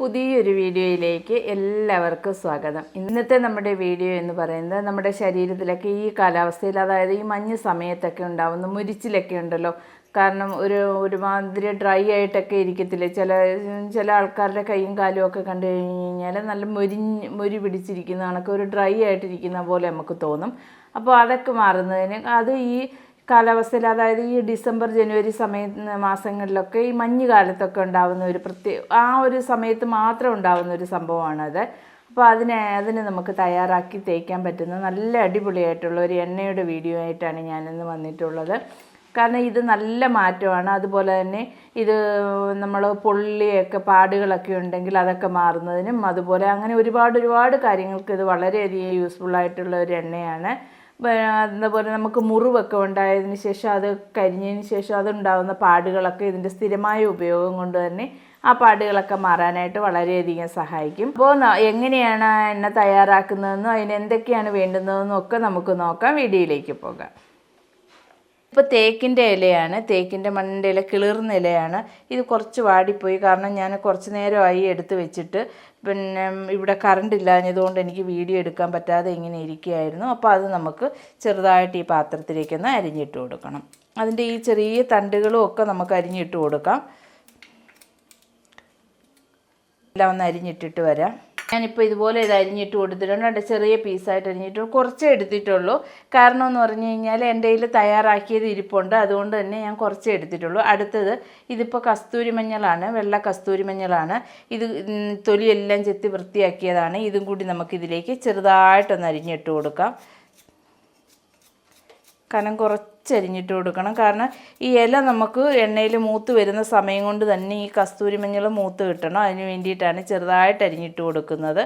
പുതിയൊരു വീഡിയോയിലേക്ക് എല്ലാവർക്കും സ്വാഗതം. ഇന്നത്തെ നമ്മുടെ വീഡിയോ എന്ന് പറയുന്നത് നമ്മുടെ ശരീരത്തിലൊക്കെ ഈ കാലാവസ്ഥയിൽ അതായത് ഈ മഞ്ഞ് സമയത്തൊക്കെ ഉണ്ടാവുന്ന മുരിച്ചിലൊക്കെ ഉണ്ടല്ലോ. കാരണം ഒരു ഒരുമാതിരി ഡ്രൈ ആയിട്ടൊക്കെ ഇരിക്കത്തില്ലേ? ചില ചില ആൾക്കാരുടെ കൈയും കാലും ഒക്കെ കണ്ടു കഴിഞ്ഞ് കഴിഞ്ഞാൽ നല്ല മുരിഞ്ഞ് മുരി പിടിച്ചിരിക്കുന്ന കണക്ക് ഒരു ഡ്രൈ ആയിട്ടിരിക്കുന്ന പോലെ നമുക്ക് തോന്നും. അപ്പോൾ അതൊക്കെ മാറുന്നതിന് അത് ഈ കാലാവസ്ഥയിൽ അതായത് ഈ ഡിസംബർ ജനുവരി സമയ മാസങ്ങളിലൊക്കെ ഈ മഞ്ഞ് കാലത്തൊക്കെ ഉണ്ടാകുന്ന ഒരു പ്രത്യേക ആ ഒരു സമയത്ത് മാത്രം ഉണ്ടാകുന്ന ഒരു സംഭവമാണത്. അപ്പോൾ അതിനെ അതിന് നമുക്ക് തയ്യാറാക്കി തേക്കാൻ പറ്റുന്ന നല്ല അടിപൊളിയായിട്ടുള്ള ഒരു എണ്ണയുടെ വീഡിയോ ആയിട്ടാണ് ഞാനിന്ന് വന്നിട്ടുള്ളത്. കാരണം ഇത് നല്ല മാറ്റമാണ്. അതുപോലെ തന്നെ ഇത് നമ്മൾ പൊള്ളിയൊക്കെ പാടുകളൊക്കെ ഉണ്ടെങ്കിൽ അതൊക്കെ മാറുന്നതിനും അതുപോലെ അങ്ങനെ ഒരുപാട് ഒരുപാട് കാര്യങ്ങൾക്ക് ഇത് വളരെയധികം യൂസ്ഫുൾ ആയിട്ടുള്ള ഒരു എണ്ണയാണ്. അതുപോലെ നമുക്ക് മുറിവൊക്കെ ഉണ്ടായതിന് ശേഷം അത് കരിഞ്ഞതിന് ശേഷം അതുണ്ടാകുന്ന പാടുകളൊക്കെ ഇതിന്റെ സ്ഥിരമായ ഉപയോഗം കൊണ്ട് തന്നെ ആ പാടുകളൊക്കെ മാറാനായിട്ട് വളരെയധികം സഹായിക്കും. അപ്പോൾ എങ്ങനെയാണ് ആ എണ്ണ തയ്യാറാക്കുന്നതെന്നും അതിന് എന്തൊക്കെയാണ് വേണ്ടുന്നതെന്നും ഒക്കെ നമുക്ക് നോക്കാം. വീഡിയോയിലേക്ക് പോകാം. ഇപ്പോൾ തേക്കിന്റെ ഇലയാണ്. തേക്കിന്റെ മണ്ണിന്റെ ഇല കിളിർന്ന ഇലയാണ്. ഇത് കുറച്ച് വാടിപ്പോയി. കാരണം ഞാൻ കുറച്ച് നേരമായി എടുത്ത് വെച്ചിട്ട് പിന്നെ ഇവിടെ കറണ്ട് ഇല്ലാഞ്ഞതുകൊണ്ട് എനിക്ക് വീഡിയോ എടുക്കാൻ പറ്റാതെ ഇങ്ങനെ ഇരിക്കുകയായിരുന്നു. അപ്പോൾ അത് നമുക്ക് ചെറുതായിട്ട് ഈ പാത്രത്തിലേക്കൊന്ന് അരിഞ്ഞിട്ട് കൊടുക്കണം. അതിന്റെ ഈ ചെറിയ തണ്ടുകളും ഒക്കെ നമുക്ക് അരിഞ്ഞിട്ട് കൊടുക്കാം. എല്ലാം ഒന്ന് അരിഞ്ഞിട്ടിട്ട് വരാം. ഞാനിപ്പോൾ ഇതുപോലെ ഇത് അരിഞ്ഞിട്ട് കൊടുത്തിട്ടുണ്ട് രണ്ട് ചെറിയ പീസായിട്ട് അരിഞ്ഞിട്ട് കുറച്ച് എടുത്തിട്ടുള്ളൂ. കാരണം എന്ന് പറഞ്ഞു കഴിഞ്ഞാൽ എന്റെ കയ്യിൽ തയ്യാറാക്കിയത് ഇരിപ്പുണ്ട്. അതുകൊണ്ട് തന്നെ ഞാൻ കുറച്ച് എടുത്തിട്ടുള്ളൂ. അടുത്തത് ഇതിപ്പോൾ കസ്തൂരി മഞ്ഞളാണ്. വെള്ള കസ്തൂരി മഞ്ഞളാണ്. ഇത് തൊലിയെല്ലാം ചെത്തി വൃത്തിയാക്കിയതാണ്. ഇതും കൂടി നമുക്കിതിലേക്ക് ചെറുതായിട്ടൊന്ന് അരിഞ്ഞിട്ട് കൊടുക്കാം. കനം കുറച്ചരിഞ്ഞിട്ട് കൊടുക്കണം. കാരണം ഈ ഇല നമുക്ക് എണ്ണയിൽ മൂത്ത് വരുന്ന സമയം കൊണ്ട് തന്നെ ഈ കസ്തൂരി മഞ്ഞൾ മൂത്ത് കിട്ടണം. അതിന് വേണ്ടിയിട്ടാണ് ചെറുതായിട്ട് അരിഞ്ഞിട്ട് കൊടുക്കുന്നത്.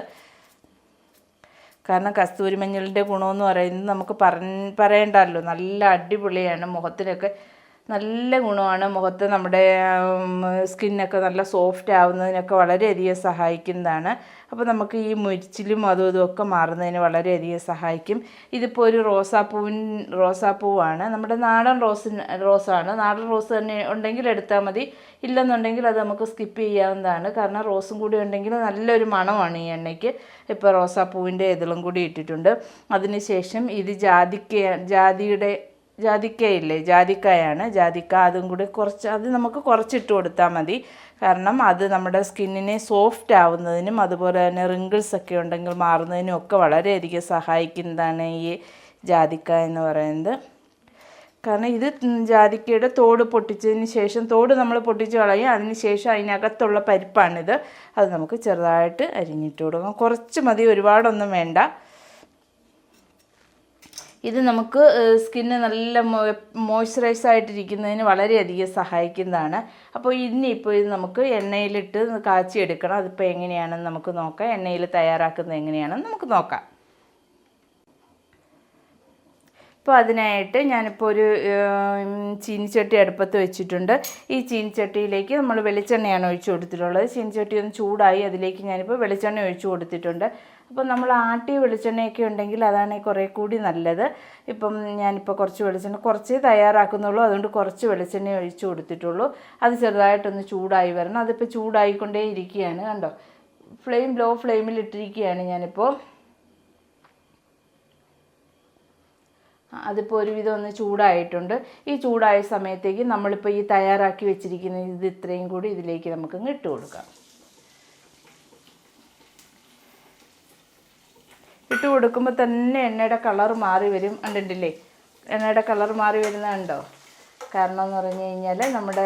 കാരണം കസ്തൂരി മഞ്ഞളിന്റെ ഗുണമെന്ന് പറയുന്നത് നമുക്ക് പറ പറയണ്ടല്ലോ. നല്ല അടിപൊളിയാണ് മുഖത്തിനൊക്കെ നല്ല ഗുണമാണ് മുഖത്ത് നമ്മുടെ സ്കിന്നൊക്കെ നല്ല സോഫ്റ്റ് ആവുന്നതിനൊക്കെ വളരെയധികം സഹായിക്കുന്നതാണ്. അപ്പോൾ നമുക്ക് ഈ മുരിച്ചിലും അതും ഇതും ഒക്കെ മാറുന്നതിന് വളരെയധികം സഹായിക്കും. ഇതിപ്പോൾ ഒരു റോസാപ്പൂവിൻ റോസാപ്പൂവാണ്. നമ്മുടെ നാടൻ റോസിന് റോസാണ്. നാടൻ റോസ് തന്നെ ഉണ്ടെങ്കിൽ എടുത്താൽ മതി. ഇല്ലെന്നുണ്ടെങ്കിൽ അത് നമുക്ക് സ്കിപ്പ് ചെയ്യാവുന്നതാണ്. കാരണം റോസും കൂടി ഉണ്ടെങ്കിൽ നല്ലൊരു മണമാണ് ഈ എണ്ണയ്ക്ക്. ഇപ്പോൾ റോസാപ്പൂവിന്റെ ഇതിലും കൂടി ഇട്ടിട്ടുണ്ട്. അതിനുശേഷം ഇത് ജാതിക്ക ജാതിയുടെ ജാതിക്കയില്ലേ? ജാതിക്കായാണ്. ജാതിക്ക അതും കൂടി കുറച്ച് അത് നമുക്ക് കുറച്ചിട്ട് കൊടുത്താൽ മതി. കാരണം അത് നമ്മുടെ സ്കിന്നിനെ സോഫ്റ്റ് ആവുന്നതിനും അതുപോലെ തന്നെ റിങ്കിൾസ് ഒക്കെ ഉണ്ടെങ്കിൽ മാറുന്നതിനും ഒക്കെ വളരെയധികം സഹായിക്കുന്നതാണ് ഈ ജാതിക്ക എന്ന് പറയുന്നത്. കാരണം ഇത് ജാതിക്കയുടെ തോട് പൊട്ടിച്ചതിന് ശേഷം തോട് നമ്മൾ പൊട്ടിച്ച് കളയും. അതിന് ശേഷം അതിനകത്തുള്ള പരിപ്പാണിത്. അത് നമുക്ക് ചെറുതായിട്ട് അരിഞ്ഞിട്ട് കൊടുക്കാം. കുറച്ച് മതി ഒരുപാടൊന്നും വേണ്ട. ഇത് നമുക്ക് സ്കിന്ന് നല്ല മോയ്സ്ചറൈസ് ആയിട്ടിരിക്കുന്നതിന് വളരെയധികം സഹായിക്കുന്നതാണ്. അപ്പോൾ ഇനിയിപ്പോൾ ഇത് നമുക്ക് എണ്ണയിലിട്ട് കാച്ചിയെടുക്കണം. അതിപ്പോൾ എങ്ങനെയാണെന്ന് നമുക്ക് നോക്കാം. എണ്ണയിൽ തയ്യാറാക്കുന്നത് എങ്ങനെയാണെന്ന് നമുക്ക് നോക്കാം. അപ്പോൾ അതിനായിട്ട് ഞാനിപ്പോൾ ഒരു ചീനിച്ചട്ടി അടുപ്പത്ത് വെച്ചിട്ടുണ്ട്. ഈ ചീനിച്ചട്ടിയിലേക്ക് നമ്മൾ വെളിച്ചെണ്ണയാണ് ഒഴിച്ചു കൊടുത്തിട്ടുള്ളത്. ചീനിച്ചട്ടി ഒന്ന് ചൂടായി അതിലേക്ക് ഞാനിപ്പോൾ വെളിച്ചെണ്ണ ഒഴിച്ചു കൊടുത്തിട്ടുണ്ട്. അപ്പോൾ നമ്മൾ ആട്ടിയ വെളിച്ചെണ്ണയൊക്കെ ഉണ്ടെങ്കിൽ അതാണ് കുറേ കൂടി നല്ലത്. ഇപ്പം ഞാനിപ്പോൾ കുറച്ച് വെളിച്ചെണ്ണ കുറച്ചേ തയ്യാറാക്കുന്നുള്ളൂ. അതുകൊണ്ട് കുറച്ച് വെളിച്ചെണ്ണ ഒഴിച്ച് കൊടുത്തിട്ടുള്ളൂ. അത് ചെറുതായിട്ടൊന്ന് ചൂടായി വരണം. അതിപ്പോൾ ചൂടായിക്കൊണ്ടേ ഇരിക്കുകയാണ്. കണ്ടോ? ഫ്ലെയിം ലോ ഫ്ലെയിമിൽ ഇട്ടിരിക്കുകയാണ് ഞാനിപ്പോൾ അതിപ്പോൾ ഒരുവിധം ഒന്ന് ചൂടായിട്ടുണ്ട്. ഈ ചൂടായ സമയത്തേക്ക് നമ്മളിപ്പോൾ ഈ തയ്യാറാക്കി വെച്ചിരിക്കുന്ന ഇത് ഇത്രയും കൂടി ഇതിലേക്ക് നമുക്ക് ഇട്ട് കൊടുക്കാം. ഇട്ട് കൊടുക്കുമ്പോൾ തന്നെ എണ്ണയുടെ കളർ മാറി വരും. കണ്ടിട്ടില്ലേ? എണ്ണയുടെ കളർ മാറി വരുന്നുണ്ടോ കാരണം എന്ന് പറഞ്ഞു കഴിഞ്ഞാൽ നമ്മുടെ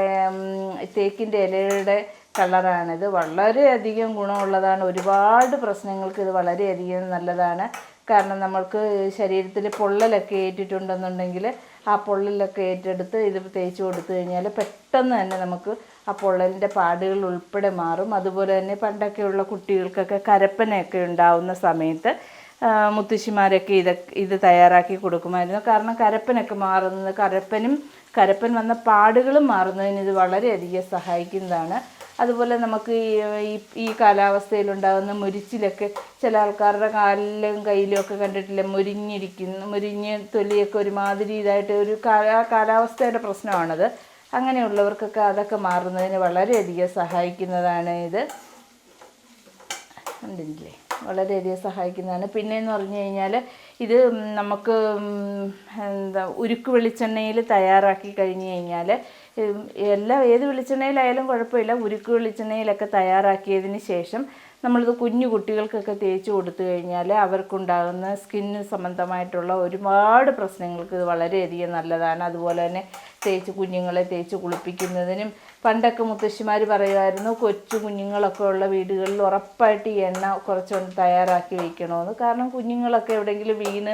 തേക്കിന്റെ ഇലയുടെ കളറാണിത് വളരെയധികം ഗുണമുള്ളതാണ്. ഒരുപാട് പ്രശ്നങ്ങൾക്ക് ഇത് വളരെയധികം നല്ലതാണ്. കാരണം നമ്മൾക്ക് ശരീരത്തിൽ പൊള്ളലൊക്കെ ഏറ്റിട്ടുണ്ടെന്നുണ്ടെങ്കിൽ ആ പൊള്ളലൊക്കെ ഏറ്റെടുത്ത് ഇത് തേച്ച് കൊടുത്തു കഴിഞ്ഞാൽ പെട്ടെന്ന് തന്നെ നമുക്ക് ആ പൊള്ളലിന്റെ പാടുകൾ ഉൾപ്പെടെ മാറും. അതുപോലെ തന്നെ പണ്ടൊക്കെയുള്ള കുട്ടികൾക്കൊക്കെ കരപ്പനയൊക്കെ ഉണ്ടാവുന്ന സമയത്ത് മുത്തശ്ശിമാരൊക്കെ ഇത് ഇത് തയ്യാറാക്കി കൊടുക്കുമായിരുന്നു. കാരണം കരപ്പനൊക്കെ മാറുന്നത് കരപ്പനും കരപ്പൻ വന്ന പാടുകളും മാറുന്നതിന് ഇത് വളരെയധികം സഹായിക്കുന്നതാണ്. അതുപോലെ നമുക്ക് ഈ ഈ- കാലാവസ്ഥയിലുണ്ടാകുന്ന മുരിച്ചിലൊക്കെ ചില ആൾക്കാരുടെ കാലിലും കയ്യിലും ഒക്കെ കണ്ടിട്ടില്ല? മുരിഞ്ഞിരിക്കുന്നു മുരിഞ്ഞ് തൊലിയൊക്കെ ഒരുമാതിരി ഇതായിട്ട് ഒരു കാലാ കാലാവസ്ഥയുടെ പ്രശ്നമാണത്. അങ്ങനെയുള്ളവർക്കൊക്കെ അതൊക്കെ മാറുന്നതിന് വളരെയധികം സഹായിക്കുന്നതാണ് ഇത്. ഉണ്ടില്ലേ വളരെയധികം സഹായിക്കുന്നതാണ്. പിന്നെയെന്ന് പറഞ്ഞു കഴിഞ്ഞാൽ ഇത് നമുക്ക് എന്താ ഉരുക്ക് വെളിച്ചെണ്ണയിൽ തയ്യാറാക്കി കഴിഞ്ഞ് കഴിഞ്ഞാൽ എല്ലാ ഏത് വെളിച്ചെണ്ണയിലായാലും കുഴപ്പമില്ല. ഉരുക്ക് വെളിച്ചെണ്ണയിലൊക്കെ തയ്യാറാക്കിയതിന് ശേഷം നമ്മളിത് കുഞ്ഞു കുട്ടികൾക്കൊക്കെ തേച്ച് കൊടുത്തു കഴിഞ്ഞാൽ അവർക്കുണ്ടാകുന്ന സ്കിന്ന് സംബന്ധമായിട്ടുള്ള ഒരുപാട് പ്രശ്നങ്ങൾക്ക് ഇത് വളരെയധികം നല്ലതാണ്. അതുപോലെ തന്നെ തേച്ച് കുഞ്ഞുങ്ങളെ തേച്ച് കുളിപ്പിക്കുന്നതിനും പണ്ടൊക്കെ മുത്തശ്ശിമാർ പറയുമായിരുന്നു കൊച്ചു കുഞ്ഞുങ്ങളൊക്കെ ഉള്ള വീടുകളിൽ ഉറപ്പായിട്ട് ഈ എണ്ണ കുറച്ചൊന്ന് തയ്യാറാക്കി വയ്ക്കണമെന്ന് കാരണം കുഞ്ഞുങ്ങളൊക്കെ എവിടെയെങ്കിലും വീണ്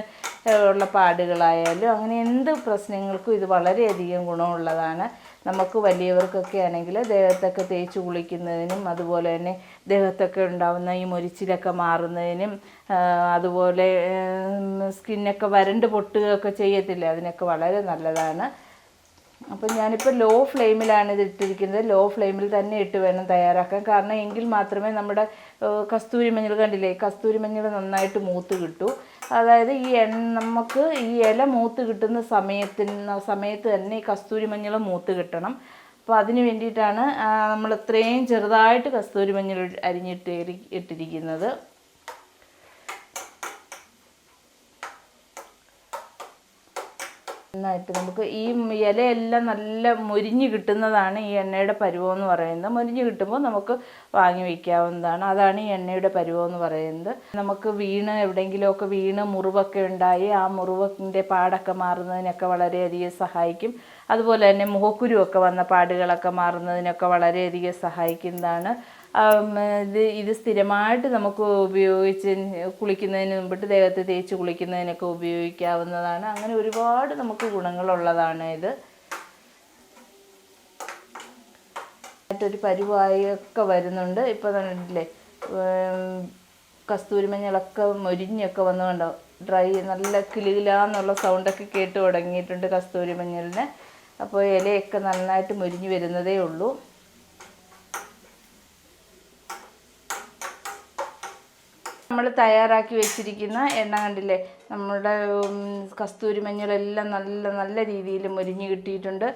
ഉള്ള പാടുകളായാലും അങ്ങനെ എന്ത് പ്രശ്നങ്ങൾക്കും ഇത് വളരെയധികം ഗുണമുള്ളതാണ്. നമുക്ക് വലിയവർക്കൊക്കെ ആണെങ്കിൽ ദേഹത്തൊക്കെ തേച്ച് കുളിക്കുന്നതിനും അതുപോലെ തന്നെ ദേഹത്തൊക്കെ ഉണ്ടാവുന്ന ഈ മൊരിച്ചിലൊക്കെ മാറുന്നതിനും അതുപോലെ സ്കിന്നൊക്കെ വരണ്ട് പൊട്ടുകയൊക്കെ ചെയ്യത്തില്ല അതിനൊക്കെ വളരെ നല്ലതാണ്. അപ്പം ഞാനിപ്പോൾ ലോ ഫ്ലെയിമിലാണ് ഇത് ഇട്ടിരിക്കുന്നത്. ലോ ഫ്ലെയിമിൽ തന്നെ ഇട്ട് വേണം തയ്യാറാക്കാൻ. കാരണം എങ്കിൽ മാത്രമേ നമ്മുടെ കസ്തൂരി മഞ്ഞൾ കണ്ടില്ലേ? കസ്തൂരി മഞ്ഞൾ നന്നായിട്ട് മൂത്ത് കിട്ടൂ. അതായത് ഈ എണ്ണ നമുക്ക് ഈ ഇല മൂത്ത് കിട്ടുന്ന സമയത്തിന് സമയത്ത് തന്നെ ഈ കസ്തൂരി മഞ്ഞൾ മൂത്ത് കിട്ടണം. അപ്പോൾ അതിന് വേണ്ടിയിട്ടാണ് നമ്മൾ ഇത്രയും ചെറുതായിട്ട് കസ്തൂരി മഞ്ഞൾ അരിഞ്ഞിട്ട് ഇട്ടിരിക്കുന്നത്. നന്നായിട്ട് നമുക്ക് ഈ ഇലയെല്ലാം നല്ല മുരിഞ്ഞ് കിട്ടുന്നതാണ് ഈ എണ്ണയുടെ പരുവം എന്ന് പറയുന്നത്. മുരിഞ്ഞ് കിട്ടുമ്പോൾ നമുക്ക് വാങ്ങി വയ്ക്കാവുന്നതാണ് അതാണ് ഈ എണ്ണയുടെ പരുവം എന്ന് പറയുന്നത്. നമുക്ക് വീണ് എവിടെയെങ്കിലുമൊക്കെ വീണ് മുറിവൊക്കെ ഉണ്ടായി ആ മുറിവിന്റെ പാടൊക്കെ മാറുന്നതിനൊക്കെ വളരെയധികം സഹായിക്കും. അതുപോലെ തന്നെ മുഖക്കുരുവൊക്കെ വന്ന പാടുകളൊക്കെ മാറുന്നതിനൊക്കെ വളരെയധികം സഹായിക്കുന്നതാണ്. ഇത് ഇത് സ്ഥിരമായിട്ട് നമുക്ക് ഉപയോഗിച്ച് കുളിക്കുന്നതിന് മുമ്പിട്ട് ദേഹത്ത് തേച്ച് കുളിക്കുന്നതിനൊക്കെ ഉപയോഗിക്കാവുന്നതാണ്. അങ്ങനെ ഒരുപാട് നമുക്ക് ഗുണങ്ങളുള്ളതാണ് ഇത്. ഒരു പരുവായി ഒക്കെ വരുന്നുണ്ട്. ഇപ്പോൾ കണ്ടില്ലേ കസ്തൂരിമഞ്ഞളൊക്കെ കസ്തൂരി മഞ്ഞളൊക്കെ മൊരിഞ്ഞൊക്കെ വന്നു കണ്ടോ? ഡ്രൈ നല്ല കിളികിലാന്നുള്ള സൗണ്ടൊക്കെ കേട്ട് തുടങ്ങിയിട്ടുണ്ട് കസ്തൂരി മഞ്ഞളിന് അപ്പോൾ ഇലയൊക്കെ നന്നായിട്ട് മൊരിഞ്ഞ് വരുന്നതേ ഉള്ളൂ. നമ്മൾ തയ്യാറാക്കി വെച്ചിരിക്കുന്ന എണ്ണ കണ്ടില്ലേ? നമ്മുടെ കസ്തൂരി മഞ്ഞളെല്ലാം നല്ല നല്ല രീതിയിൽ മുരിഞ്ഞ് കിട്ടിയിട്ടുണ്ട്.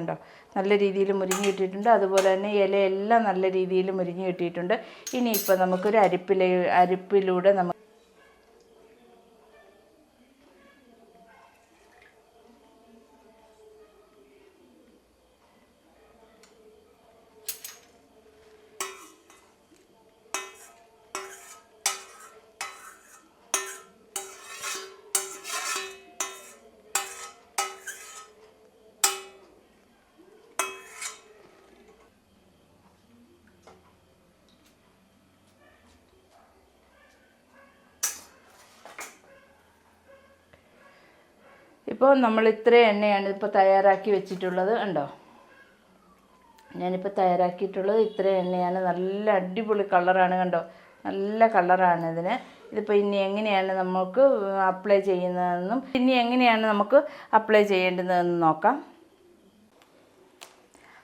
ണ്ടോ നല്ല രീതിയിൽ മുരിഞ്ഞ് കിട്ടിയിട്ടുണ്ട്. അതുപോലെ തന്നെ ഇലയെല്ലാം നല്ല രീതിയിൽ മുരിഞ്ഞ് കിട്ടിയിട്ടുണ്ട്. ഇനിയിപ്പോൾ നമുക്കൊരു അരിപ്പില അരിപ്പിലൂടെ നമുക്ക് ഇപ്പോൾ നമ്മൾ ഇത്ര എണ്ണയാണ് ഇപ്പോൾ തയ്യാറാക്കി വെച്ചിട്ടുള്ളത് ഉണ്ടോ ഞാനിപ്പോൾ തയ്യാറാക്കിയിട്ടുള്ളത് ഇത്ര എണ്ണയാണ്. നല്ല അടിപൊളി കളറാണ് കണ്ടോ? നല്ല കളറാണ് ഇതിന്. ഇതിപ്പോൾ ഇനി എങ്ങനെയാണ് നമുക്ക് അപ്ലൈ ചെയ്യുന്നതെന്നും ഇനി എങ്ങനെയാണ് നമുക്ക് അപ്ലൈ ചെയ്യേണ്ടതെന്ന് നോക്കാം.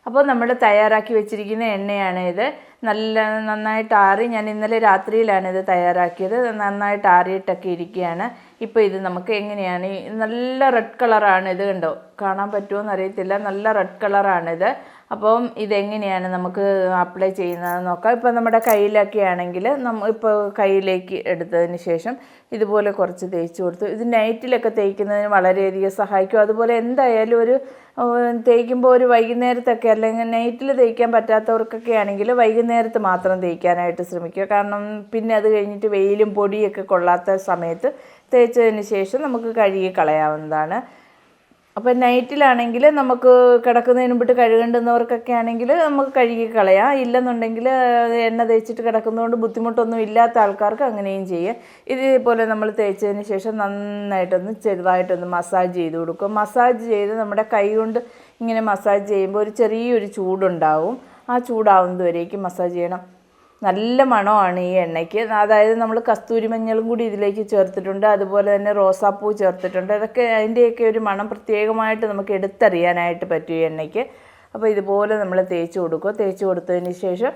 അപ്പോൾ നമ്മൾ തയ്യാറാക്കി വെച്ചിരിക്കുന്ന എണ്ണയാണ് ഇത്. നല്ല നന്നായിട്ട് ആറി ഞാൻ ഇന്നലെ രാത്രിയിലാണ് ഇത് തയ്യാറാക്കിയത്. നന്നായിട്ട് ആറിയിട്ടൊക്കെ ഇരിക്കുകയാണ്. ഇപ്പോൾ ഇത് നമുക്ക് എങ്ങനെയാണ്? നല്ല റെഡ് കളറാണ് ഇത് കണ്ടോ? കാണാൻ പറ്റുമോ എന്നറിയത്തില്ല. നല്ല റെഡ് കളറാണിത് അപ്പം ഇതെങ്ങനെയാണ് നമുക്ക് അപ്ലൈ ചെയ്യുന്നതെന്ന് നോക്കാം. ഇപ്പോൾ നമ്മുടെ കയ്യിലൊക്കെ ആണെങ്കിൽ നമ്മൾ ഇപ്പോൾ കയ്യിലേക്ക് എടുത്തതിന് ശേഷം ഇതുപോലെ കുറച്ച് തേച്ച് കൊടുത്തു ഇത് നൈറ്റിലൊക്കെ തേക്കുന്നതിന് വളരെയധികം സഹായിക്കും. അതുപോലെ എന്തായാലും ഒരു തേക്കുമ്പോൾ ഒരു വൈകുന്നേരത്തൊക്കെ അല്ലെങ്കിൽ നൈറ്റിൽ തേക്കാൻ പറ്റാത്തവർക്കൊക്കെ ആണെങ്കിൽ വൈകുന്നേരത്ത് മാത്രം തേക്കാനായിട്ട് ശ്രമിക്കുക. കാരണം പിന്നെ അത് കഴിഞ്ഞിട്ട് വെയിലും പൊടിയൊക്കെ കൊള്ളാത്ത സമയത്ത് തേച്ചതിന് ശേഷം നമുക്ക് കഴുകി കളയാവുന്നതാണ്. അപ്പം നൈറ്റിലാണെങ്കിൽ നമുക്ക് കിടക്കുന്നതിന് മുമ്പിട്ട് കഴുകേണ്ടുന്നവർക്കൊക്കെ ആണെങ്കിൽ നമുക്ക് കഴുകി കളയാം. ഇല്ലെന്നുണ്ടെങ്കിൽ എണ്ണ തേച്ചിട്ട് കിടക്കുന്നതുകൊണ്ട് ബുദ്ധിമുട്ടൊന്നും ഇല്ലാത്ത ആൾക്കാർക്ക് അങ്ങനെയും ചെയ്യാം. ഇതേപോലെ നമ്മൾ തേച്ചതിന് ശേഷം നന്നായിട്ടൊന്ന് ചെറുതായിട്ടൊന്ന് മസാജ് ചെയ്ത് കൊടുക്കും. മസാജ് ചെയ്ത് നമ്മുടെ കൈ കൊണ്ട് ഇങ്ങനെ മസാജ് ചെയ്യുമ്പോൾ ഒരു ചെറിയൊരു ചൂടുണ്ടാവും. ആ ചൂടാവുന്നതുവരേക്കും മസാജ് ചെയ്യണം. നല്ല മണമാണ് ഈ എണ്ണയ്ക്ക്. അതായത് നമ്മൾ കസ്തൂരി മഞ്ഞളും കൂടി ഇതിലേക്ക് ചേർത്തിട്ടുണ്ട്. അതുപോലെ തന്നെ റോസാപ്പൂ ചേർത്തിട്ടുണ്ട്. അതൊക്കെ അതിന്റെയൊക്കെ ഒരു മണം പ്രത്യേകമായിട്ട് നമുക്ക് എടുത്തറിയാനായിട്ട് പറ്റും ഈ എണ്ണയ്ക്ക്. അപ്പോൾ ഇതുപോലെ നമ്മൾ തേച്ച് കൊടുക്കുക തേച്ച് കൊടുത്തതിന് ശേഷം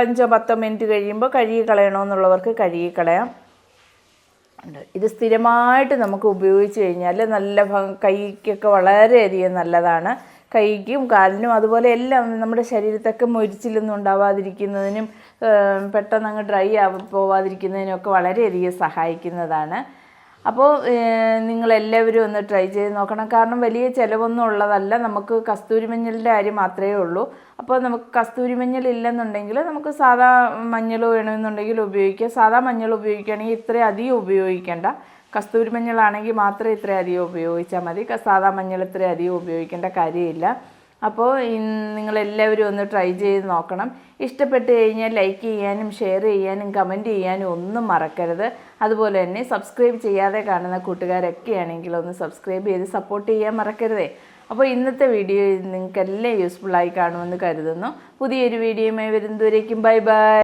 അഞ്ചോ പത്തോ മിനിറ്റ് കഴിയുമ്പോൾ കഴുകി കളയണമെന്നുള്ളവർക്ക് കഴുകി കളയാം. ഉണ്ട്. ഇത് സ്ഥിരമായിട്ട് നമുക്ക് ഉപയോഗിച്ച് കഴിഞ്ഞാൽ നല്ല കൈക്കൊക്കെ വളരെയധികം നല്ലതാണ്. കൈക്കും കാലിനും അതുപോലെ എല്ലാം നമ്മുടെ ശരീരത്തൊക്കെ മൊരിച്ചിലൊന്നും ഉണ്ടാവാതിരിക്കുന്നതിനും പെട്ടെന്ന് അങ്ങ് ഡ്രൈ ആ പോവാതിരിക്കുന്നതിനും ഒക്കെ വളരെയധികം സഹായിക്കുന്നതാണ്. അപ്പോൾ നിങ്ങളെല്ലാവരും ഒന്ന് ട്രൈ ചെയ്ത് നോക്കണം. കാരണം വലിയ ചിലവൊന്നും ഉള്ളതല്ല. നമുക്ക് കസ്തൂരി മഞ്ഞളിന്റെ കാര്യം മാത്രമേ ഉള്ളൂ. അപ്പോൾ നമുക്ക് കസ്തൂരി മഞ്ഞൾ ഇല്ലെന്നുണ്ടെങ്കിൽ നമുക്ക് സാധാ മഞ്ഞൾ വേണമെന്നുണ്ടെങ്കിൽ ഉപയോഗിക്കാം. സാധാ മഞ്ഞൾ ഉപയോഗിക്കുകയാണെങ്കിൽ ഇത്രയും അധികം ഉപയോഗിക്കേണ്ട. കസ്തൂരി മഞ്ഞളാണെങ്കിൽ മാത്രമേ ഇത്രയും അധികം ഉപയോഗിച്ചാൽ മതി. സാധാ മഞ്ഞൾ ഇത്രയും അധികം ഉപയോഗിക്കേണ്ട കാര്യമില്ല. അപ്പോൾ നിങ്ങളെല്ലാവരും ഒന്ന് ട്രൈ ചെയ്ത് നോക്കണം. ഇഷ്ടപ്പെട്ട് കഴിഞ്ഞാൽ ലൈക്ക് ചെയ്യാനും ഷെയർ ചെയ്യാനും കമന്റ് ചെയ്യാനും ഒന്നും മറക്കരുത്. അതുപോലെ തന്നെ സബ്സ്ക്രൈബ് ചെയ്യാതെ കാണുന്ന കൂട്ടുകാരൊക്കെ ആണെങ്കിൽ ഒന്ന് സബ്സ്ക്രൈബ് ചെയ്ത് സപ്പോർട്ട് ചെയ്യാൻ മറക്കരുതേ. അപ്പോൾ ഇന്നത്തെ വീഡിയോ നിങ്ങൾക്കെല്ലാം യൂസ്ഫുള്ളായി കാണുമെന്ന് കരുതുന്നു. പുതിയൊരു വീഡിയോയുമായി വരുന്നതുവരേക്കും. Bye bye.